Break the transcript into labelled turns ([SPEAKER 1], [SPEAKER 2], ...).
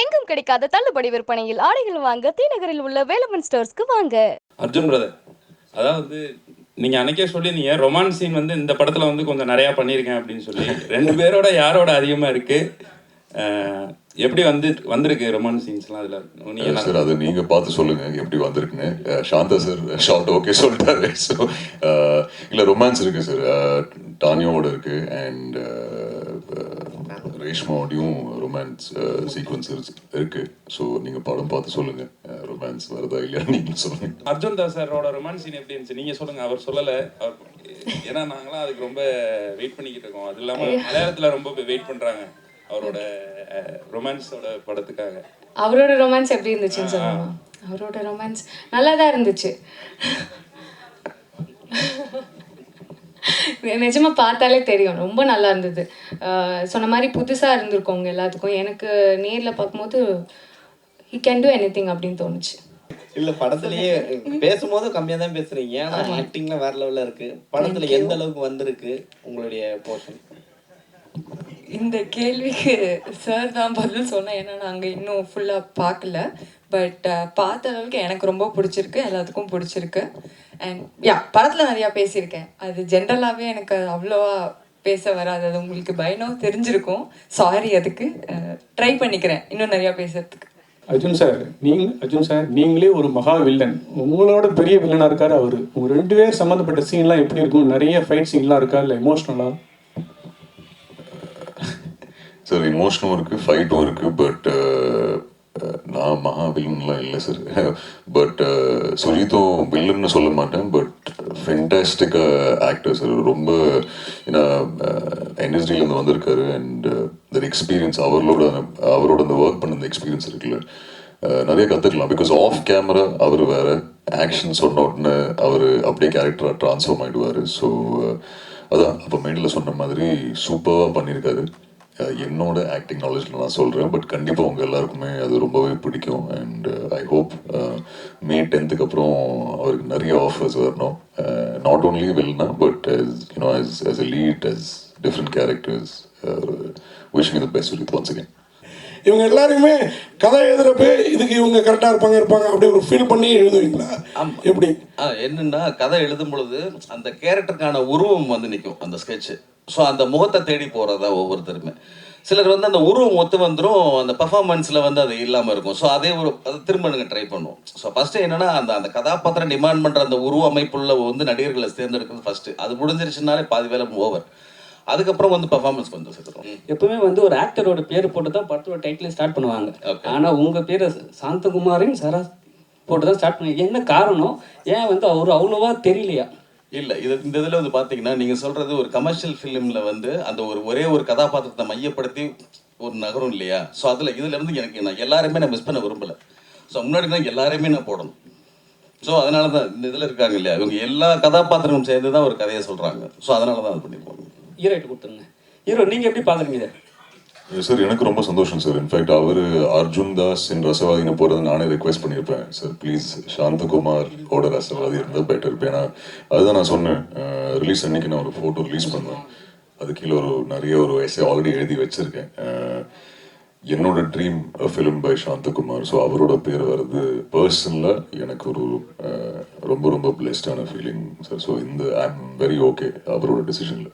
[SPEAKER 1] எங்கும் கிடைக்காத தள்ளுபடி விற்பனையில் ஆடைகள் வாங்க தீநகரில் உள்ள வேலமன் ஸ்டோர்ஸ்க்கு வாங்க.
[SPEAKER 2] அர்ஜுன் பிரதர் அதாவது நீங்க அன்னைக்கே சொல்லியிருந்தீங்க ரொமான்ஸ் சீன் வந்து இந்த படத்துல வந்து கொஞ்சம் நிறைய பண்ணியிருக்கேன் அப்படின்னு சொல்லி. ரெண்டு பேரோட யாரோட அதிகமா இருக்கு? எப்படி வந்து வந்திருக்கு ரொமான்ஸ் சீன்ஸ்லாம் அதுல? நீங்க
[SPEAKER 3] சார் அது நீங்க பார்த்து சொல்லுங்க எப்படி வந்திருக்குன்னு. சாந்தா சார் ஷார்ட் ஓகே சொல்லிட்டாரு. ஸோ இல்ல ரொமான்ஸ் இருக்கு சார் டானியோட இருக்கு அண்ட் ரேஷ்மாவோடையும் ரொமான்ஸ் சீக்வன்ஸ் இருக்கு. ஸோ நீங்க படம் பார்த்து சொல்லுங்க. ரொமான்ஸ் வருதா இல்லையா நீங்க சொல்லுங்க.
[SPEAKER 2] அர்ஜுன் தாஸ் சாரோட ரொமான்ஸ் சீன் எப்படி இருந்துச்சு? நீங்க சொல்லுங்க. அவர் சொல்லல. அவர் ஏன்னா நாங்களாம் அதுக்கு ரொம்ப வெயிட் பண்ணிக்கிட்டு இருக்கோம். அது இல்லாம மலையாளத்துல ரொம்ப வெயிட் பண்றாங்க அவரோட ரொமான்ஸோட படத்துக்காக.
[SPEAKER 4] அவரோட ரொமான்ஸ் எப்படி இருந்துச்சுன்னு சொல்லுமா அவரோட ரொமான்ஸ் நல்லா தான் இருந்துச்சு. நிஜமா பார்த்தாலே தெரியும். ரொம்ப நல்லா இருந்தது. சொன்ன மாதிரி புதுசாக இருந்திருக்கோங்க எல்லாத்துக்கும். எனக்கு நேரில் பார்க்கும்போது ஹி கேன் டூ எனி அப்படின்னு தோணுச்சு.
[SPEAKER 5] இல்ல படத்துலயே பேசும்போது கம்மியா தான் பேசுறீங்க. ஆனா ஆக்டிங்ல வேற லெவல்ல இருக்கு. படத்துல எந்த அளவுக்கு வந்திருக்கு உங்களுடைய போர்ஷன்
[SPEAKER 6] இந்த கேள்விக்கு சார் தான் பதில் சொன்னேன். ஏன்னா நாங்கள் இன்னும் ஃபுல்லாக பார்க்கல. பட் பார்த்த அளவுக்கு எனக்கு ரொம்ப பிடிச்சிருக்கு. எல்லாத்துக்கும் பிடிச்சிருக்கு. அண்ட் யா படத்தில் நிறையா பேசியிருக்கேன். அது ஜென்ரலாகவே எனக்கு அவ்வளோவா பேச வராது. அது உங்களுக்கு பயனோ தெரிஞ்சிருக்கும். சாரி அதுக்கு. ட்ரை பண்ணிக்கிறேன் இன்னும் நிறையா பேசுறதுக்கு.
[SPEAKER 7] அர்ஜுன் சார் நீங்க அர்ஜுன் சார் நீங்களே ஒரு மகா வில்லன் உங்களோட பெரிய வில்லனா இருக்காரு அவரு. உங்க ரெண்டு பேர் சம்மந்தப்பட்ட சீன்லாம் எப்படி இருக்கும்? நிறைய ஃபைட் சீன்லாம் இருக்கா? இல்லை எமோஷ்னலா
[SPEAKER 3] சார் இமோஷனும் இருக்கு ஃபைட்டும் இருக்கு பட் uh, uh, நான் மகா வில்லன்லாம் இல்லை சார் பட் சுஜித்தும் வில்லன்னு சொல்ல மாட்டேன் பட் ஃபென்டாஸ்டிக் ஆக்டர் சார் ரொம்ப ஏன்னா uh, என்எஸ்டிலேருந்து வந்திருக்காரு அண்ட் தட் எக்ஸ்பீரியன்ஸ் அவரோட அவரோட அந்த ஒர்க் பண்ண அந்த எக்ஸ்பீரியன்ஸ் இருக்குல்ல நிறைய கற்றுக்கலாம் பிகாஸ் ஆஃப் கேமரா அவர் வேற ஆக்ஷன் சொன்ன உடனே அவர் அப்படியே கேரக்டராக ட்ரான்ஸ்ஃபார்ம் ஆகிடுவார் ஸோ அதான் அப்போ மெயினில் சொன்ன மாதிரி சூப்பராக பண்ணியிருக்காரு என்னோட ஆக்டிங் நாலேஜில் நான் சொல்கிறேன் பட் கண்டிப்பாக உங்கள் எல்லாருக்குமே அது ரொம்பவே பிடிக்கும். அண்ட் ஐ ஹோப் மே டென்த்துக்கு அப்புறம் அவருக்கு நிறைய ஆஃபர்ஸ் வரணும். Not only வெல்னா but you know as as a lead as different characters wishing the best with once again
[SPEAKER 8] இவங்க எல்லாருமே கதை எழுதுறப்ப இதுக்கு இவங்க கரெக்டாக இருப்பாங்க இருப்பாங்க அப்படி ஒரு ஃபீல் பண்ணி எழுதுவீங்களா. எப்படி?
[SPEAKER 5] ஆ, என்னன்னா கதை எழுதும் பொழுது அந்த கேரக்டருக்கான உருவம் வந்து நிற்கும் அந்த ஸ்கெட்ச் ஸோ அந்த முகத்தை தேடி போகிறதா ஒவ்வொருத்தருமே. சிலர் வந்து அந்த உருவம் ஒத்து வந்துடும் அந்த பர்ஃபார்மன்ஸில் வந்து அது இல்லாமல் இருக்கும். ஸோ அதே ஒரு அதை திரும்ப நாங்கள் ட்ரை பண்ணுவோம். ஸோ ஃபஸ்ட்டு என்னன்னா அந்த அந்த கதாபாத்திரம் டிமாண்ட் பண்ணுற அந்த உருவ அமைப்புள்ள வந்து நடிகர்களை தேர்ந்தெடுக்கிறது ஃபஸ்ட்டு அது முடிஞ்சிருச்சுனாலே பாதி வேலை ஓவர் அதுக்கப்புறம் வந்து பர்ஃபார்மன்ஸ் கொஞ்சம் சேர்த்துறோம்
[SPEAKER 9] எப்பவுமே வந்து ஒரு ஆக்டரோட பேர் போட்டு தான் படத்தோட டைட்டில் ஸ்டார்ட் பண்ணுவாங்க.
[SPEAKER 5] Okay.
[SPEAKER 9] ஆனா உங்க பேரை சாந்தகுமாரின் சரா போட்டு தான் ஸ்டார்ட் பண்ணி என்ன காரணம்? ஏன் வந்து அவர் அவ்வளோவா தெரியலையா?
[SPEAKER 5] இல்லை இது இந்த இதில் வந்து பார்த்தீங்கன்னா நீங்கள் சொல்கிறது ஒரு கமர்ஷியல் ஃபிலிமில் வந்து அந்த ஒரு ஒரே ஒரு கதாபாத்திரத்தை மையப்படுத்தி ஒரு நகரம் இல்லையா? ஸோ அதில் இதுலேருந்து எனக்கு நான் எல்லாருமே நான் மிஸ் பண்ண விரும்பலை. ஸோ முன்னாடி தான் எல்லாரையுமே நான் போடணும். ஸோ அதனால தான் இந்த இதில் இருக்காங்க இல்லையா? இவங்க எல்லா கதாபாத்திரமும் சேர்ந்து தான் ஒரு கதையை சொல்கிறாங்க ஸோ அதனால தான் அது பண்ணியிருப்பாங்க.
[SPEAKER 9] ஹீரோயிட்டு கொடுத்துருங்க. ஹீரோ நீங்கள் எப்படி பார்க்குறீங்க
[SPEAKER 3] சார் எனக்கு ரொம்ப சந்தோஷம் சார் இன்ஃபேக்ட் அவர் அர்ஜுன் தாஸ் என் ரசவாதினை போகிறது நானே ரெக்வெஸ்ட் பண்ணியிருப்பேன். சார் ப்ளீஸ் சாந்தகுமார் ஓட ரசவாதி இருந்தால் பெட்டர் இருப்பேன். ஏன்னா அதுதான் நான் சொன்னேன். ரிலீஸ் அன்னைக்கு நான் ஒரு ஃபோட்டோ ரிலீஸ் பண்ணேன். அது கீழே ஒரு நிறைய ஒரு எஸ்ஏ ஆல்ரெடி எழுதி வச்சுருக்கேன். என்னோட dream film by Santhakumar. So அவரோட பேர் வருது பர்சனலாக எனக்கு ஒரு ரொம்ப ரொம்ப பிளெஸ்டான ஃபீலிங் சார் ஸோ இந்த ஐ எம் வெரி ஓகே அவரோட டிசிஷனில்